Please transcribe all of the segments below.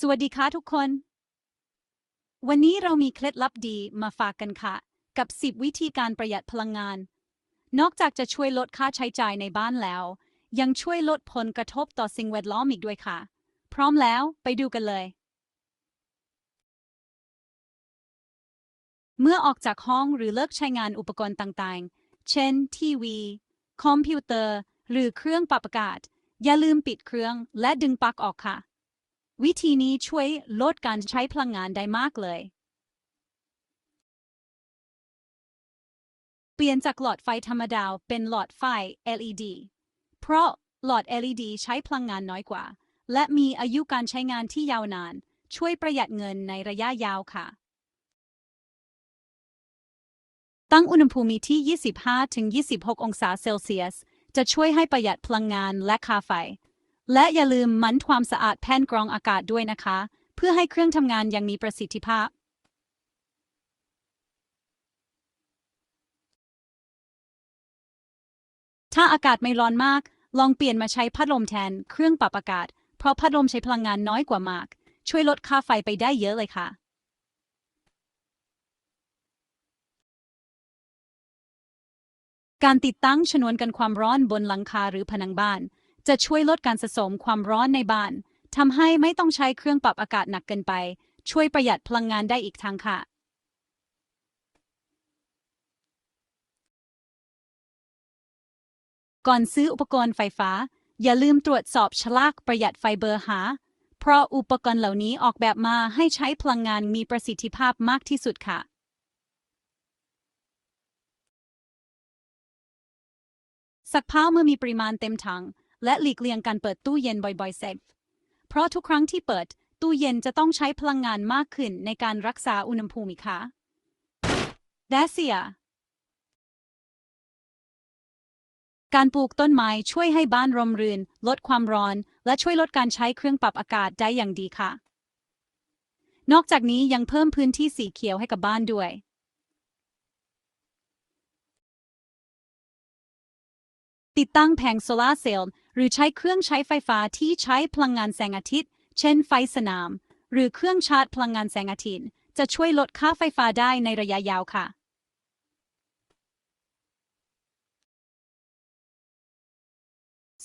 สวัสดีค่ะทุกคน วันนี้เรามีเคล็ดลับดีมาฝากกันค่ะ กับ 10 วิธีการประหยัดพลังงาน นอกจากจะช่วยลดค่าใช้จ่ายในบ้านแล้ว ยังช่วยลดผลกระทบต่อสิ่งแวดล้อมอีกด้วยค่ะ พร้อมแล้วไปดูกันเลย เมื่อออกจากห้องหรือเลิกใช้งานอุปกรณ์ต่างๆ เช่น ทีวี คอมพิวเตอร์ หรือเครื่องปรับอากาศ อย่าลืมปิดเครื่องและดึงปลั๊กออกค่ะ วิธีนี้ช่วยลดการใช้พลังงานได้มากเลย เปลี่ยนจากหลอดไฟธรรมดาเป็นหลอดไฟ LED เพราะหลอด LED ใช้พลังงานน้อยกว่า และมีอายุการใช้งานที่ยาวนาน ช่วยประหยัดเงินในระยะยาวค่ะ ตั้งอุณหภูมิที่ 25-26 องศาเซลเซียส จะช่วยให้ประหยัดพลังงานและค่าไฟ และอย่าลืมมั่นความสะอาดแผ่นกรองอากาศด้วยนะคะ เพื่อให้เครื่องทำงานอยังมีประสิทธิภาพถ้าอากาศไม่ร้อนมาก ลองเปลี่ยนมาใช้พัดลมแทน เครื่องปรับอากาศ เพราะพัดลมใช้พลังงานน้อยกว่ามาก ช่วยลดค่าไฟไปได้เยอะเลยค่ะ การติดตั้งชนวนกันความร้อนบนหลังคาหรือผนังบ้าน จะช่วยลดการสะสมความร้อนในบ้านทำให้ไม่ต้องใช้เครื่องปรับอากาศหนักเกินไป ช่วยประหยัดพลังงานได้อีกทางค่ะก่อนซื้ออุปกรณ์ไฟฟ้า อย่าลืมตรวจสอบฉลากประหยัดไฟเบอร์หา เพราะอุปกรณ์เหล่านี้ออกแบบมาให้ใช้พลังงานมีประสิทธิภาพมากที่สุดค่ะซักผ้าเมื่อมีปริมาณเต็มถัง และหลีกเลี่ยงการเปิดตู้เย็นบ่อยๆเซฟเพราะทุกครั้งที่เปิด ตู้เย็นจะต้องใช้พลังงานมากขึ้นในการรักษาอุณหภูมิค่ะดเซีย การปลูกต้นไม้ช่วยให้บ้านร่มรื่น ลดความร้อน และช่วยลดการใช้เครื่องปรับอากาศได้อย่างดีค่ะ นอกจากนี้ยังเพิ่มพื้นที่สีเขียวให้กับบ้านด้วยติดตั้งแผงโซลาเซลล์ หรือใช้เครื่องใช้ไฟฟ้าที่ใช้พลังงานแสงอาทิตย์ เช่นไฟสนาม หรือเครื่องชาร์จพลังงานแสงอาทิตย์ จะช่วยลดค่าไฟฟ้าได้ในระยะยาวค่ะ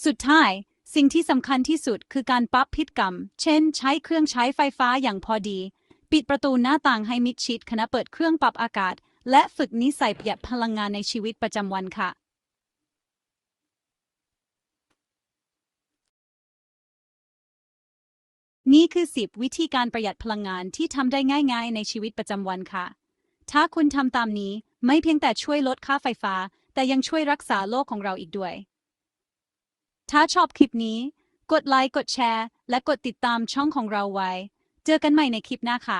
สุดท้าย สิ่งที่สำคัญที่สุดคือการปรับพฤติกรรม เช่น ใช้เครื่องใช้ไฟฟ้าอย่างพอดี ปิดประตูหน้าต่างให้มิดชิดขณะเปิดเครื่องปรับอากาศ และฝึกนิสัยประหยัดพลังงานในชีวิตประจำวันค่ะ นี่คือ 10 วิธีการประหยัดพลังงานที่ทำได้ง่าย ๆ ในชีวิตประจำวันค่ะ ถ้าคุณทำตามนี้ไม่เพียงแต่ช่วยลดค่าไฟฟ้า แต่ยังช่วยรักษาโลกของเราอีกด้วย ถ้าชอบคลิปนี้ กดไลค์ กดแชร์ และกดติดตามช่องของเราไว้ เจอกันใหม่ในคลิปหน้าค่ะ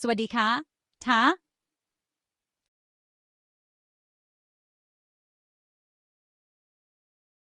สวัสดีค่ะท้า